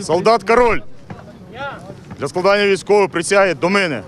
Солдат король. Для складання військової присяги до мене.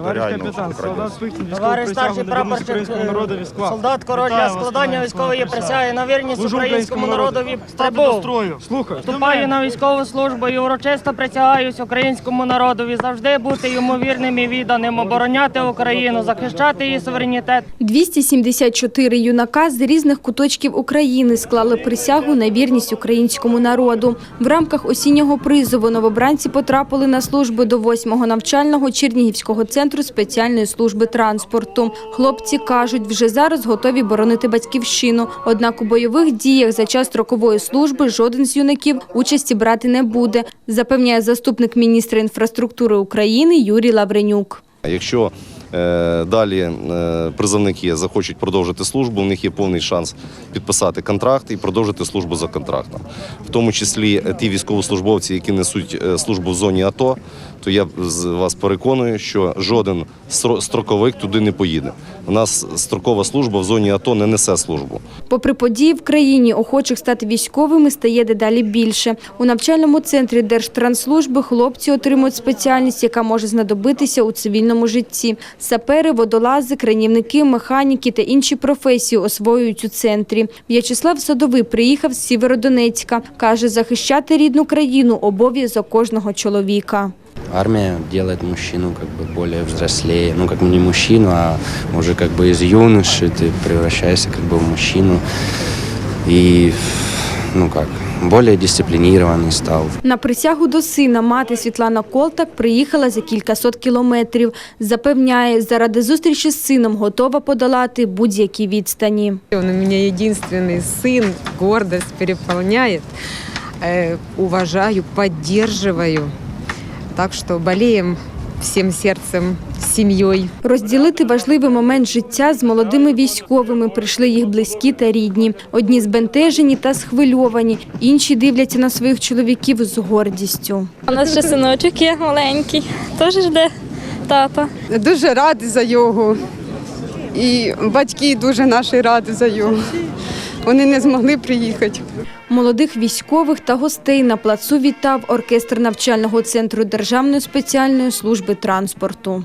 Товариш Реально, капітан, солдат Товариш старший прапорщик, українському народові склав. солдат Вітаю вас, складання військової присяги. присяги на вірність Служу українському народові до прибув. строю. Слухай. Вступаю на військову службу і урочисто присягаюсь українському народові завжди бути йому вірним і відданим, обороняти Україну, захищати її суверенітет 274 юнака з різних куточків України склали присягу на вірність українському народу. В рамках осіннього призову новобранці потрапили на службу до 8-го навчального Чернігівського центру спеціальної служби транспорту. Хлопці кажуть, вже зараз готові боронити батьківщину. Однак у бойових діях за час строкової служби жоден з юнаків участі брати не буде, запевняє заступник міністра інфраструктури України Юрій Лавренюк. Якщо далі е, призовники захочуть продовжити службу, у них є повний шанс підписати контракт і продовжити службу за контрактом. В тому числі е, ті військовослужбовці, які несуть е, службу в зоні АТО, то я вас переконую, що жоден строковик туди не поїде. У нас строкова служба в зоні АТО не несе службу. Попри події в країні, охочих стати військовими стає дедалі більше. У навчальному центрі Держтрансслужби хлопці отримують спеціальність, яка може знадобитися у цивільному житті. Сапери, водолази, кранівники, механіки та інші професії освоюють у центрі. В'ячеслав Садовий приїхав з Сєвєродонецька. Каже, захищати рідну країну – обов'язок кожного чоловіка. Армия делает мужчину как бы более взрослее, ну как бы не мужчину, а уже как бы из юноши ты превращаешься как бы в мужчину и ну как более дисциплинированный стал. На присягу до сина мати Світлана Колтак приїхала за кількасот кілометрів. Запевняє, заради зустрічі з сином готова подолати будь-які відстані. Он у меня единственный сын, гордость переполняет. Э, уважаю, поддерживаю. Так что болеем всем сердцем, с семьей. Розділити важливий момент життя з молодими військовими прийшли їх близькі та рідні. Одні збентежені та схвильовані, інші дивляться на своїх чоловіків з гордістю. У нас ще синочок є маленький, теж жде тата. Дуже раді за його. І батьки дуже наші раді за його. Вони не змогли приїхати. Молодих військових та гостей на плацу вітав оркестр навчального центру Державної спеціальної служби транспорту.